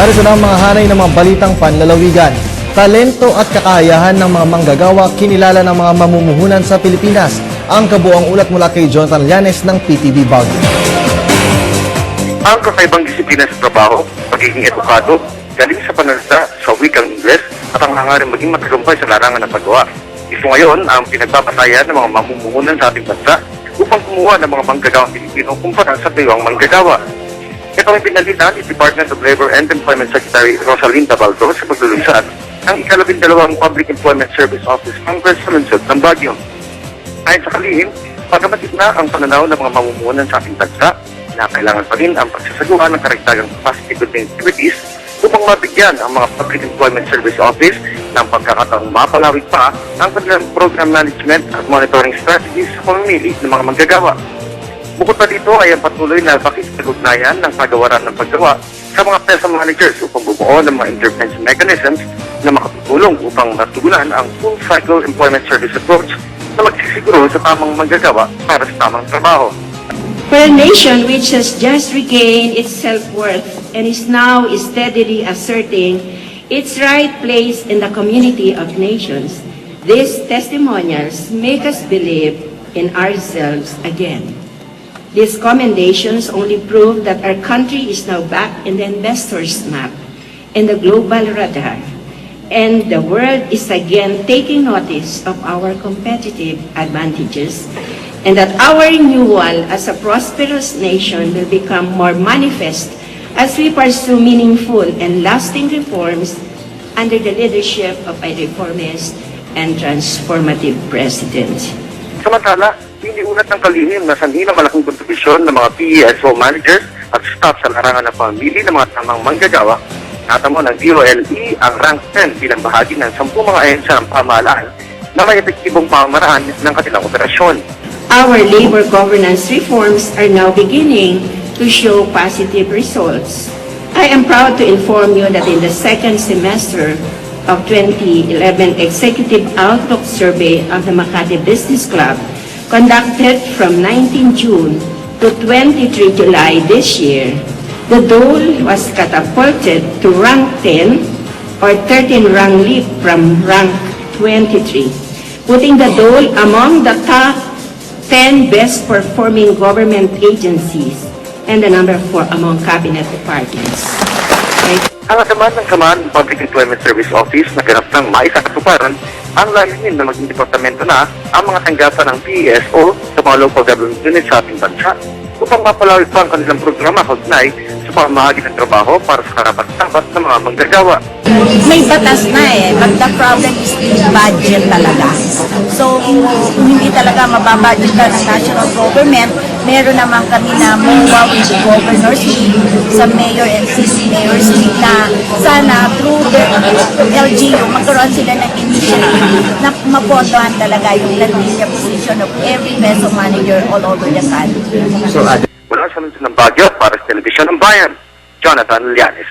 Narito na ang mga hanay ng mga balitang panlalawigan. Talento at kakayahan ng mga manggagawa kinilala ng mga mamumuhunan sa Pilipinas. Ang kabuang ulat mula kay Jonathan Llanes ng PTV Baguio. Ang kakaibang disiplina sa trabaho, pagiging edukado, galing sa panansa sa wikang Ingles at ang hangarin maging matagumpay sa larangan ng paggawa. Ito ngayon ang pinagbabatayan ng mga mamumuhunan sa ating bansa upang kumuha ng mga manggagawang Pilipino kumpara sa diwang manggagawa. Ito ay pinalita ni Department of Labor and Employment Secretary Rosalinda Baldo sa paglulunsad ng ikalabindalawang Public Employment Service Office Congress sa lungsod ng Baguio. Ayon sa kalihim, pagamat na ang pananaw ng mga mamumunan sa ating bansa, na kailangan pa rin ang pagsasagawa ng karagdagang capacity building activities upang mabigyan ang mga Public Employment Service Office ng pagkakataong mapalawig pa ang kanilang program management at monitoring strategies sa pamimili ng mga manggagawa. Bukod pa dito ay ang patuloy na pakikipag-ugnayan ng pagawaran ng paggawa sa mga PESA managers upang bumuo ng mga intervention mechanisms na makatutulong upang matugunan ang full cycle employment service approach na magsisiguro sa tamang manggagawa para sa tamang trabaho. For a nation which has just regained its self-worth and is now steadily asserting its right place in the community of nations, these testimonials make us believe in ourselves again. These commendations only prove that our country is now back in the investor's map, in the global radar, and the world is again taking notice of our competitive advantages and that our renewal as a prosperous nation will become more manifest as we pursue meaningful and lasting reforms under the leadership of a reformist and transformative president. Samantala, iniunat ng kalihim na sanhi ng malaking kontribusyon ng mga PESO managers at staff sa larangan ng pamili ng mga tamang manggagawa. Natamo ng DOLE ang rank 10 bilang bahagi ng 10 mga ahensya ng pamahalaan na may epektibong pamamaraan ng kanilang operasyon. Our labor governance reforms are now beginning to show positive results. I am proud to inform you that in the second semester of 2011 Executive Outlook Survey of the Makati Business Club, conducted from 19 June to 23 July this year, the Dole was catapulted to rank 10 or 13 rank leap from rank 23, putting the Dole among the top 10 best performing government agencies and the number 4 among cabinet departments. Ang ng Kamaan Public Employment Service Office na ganap ng maisakatuparan ang layunin na maging departamento na ang mga tanggapan ng PESO sa mga local government units sa ating bansa upang mapalawig pa ang kanilang programa kaugnay sa pamahagi ng trabaho para sa karapat-dapat ng mga manggagawa. may batas na eh. But the problem is budget talaga. So, hindi talaga mababudget ng national government, meron naman kami na MOA with the Governor's League sa Mayor and City Mayor's League na sana through the LGU, magkaroon sila ng initiative na mapondohan talaga yung linya position of every peso manager all over the country. Mula sa ng Baguio para sa Telebisyon ng Bayan, Jonathan Llanes.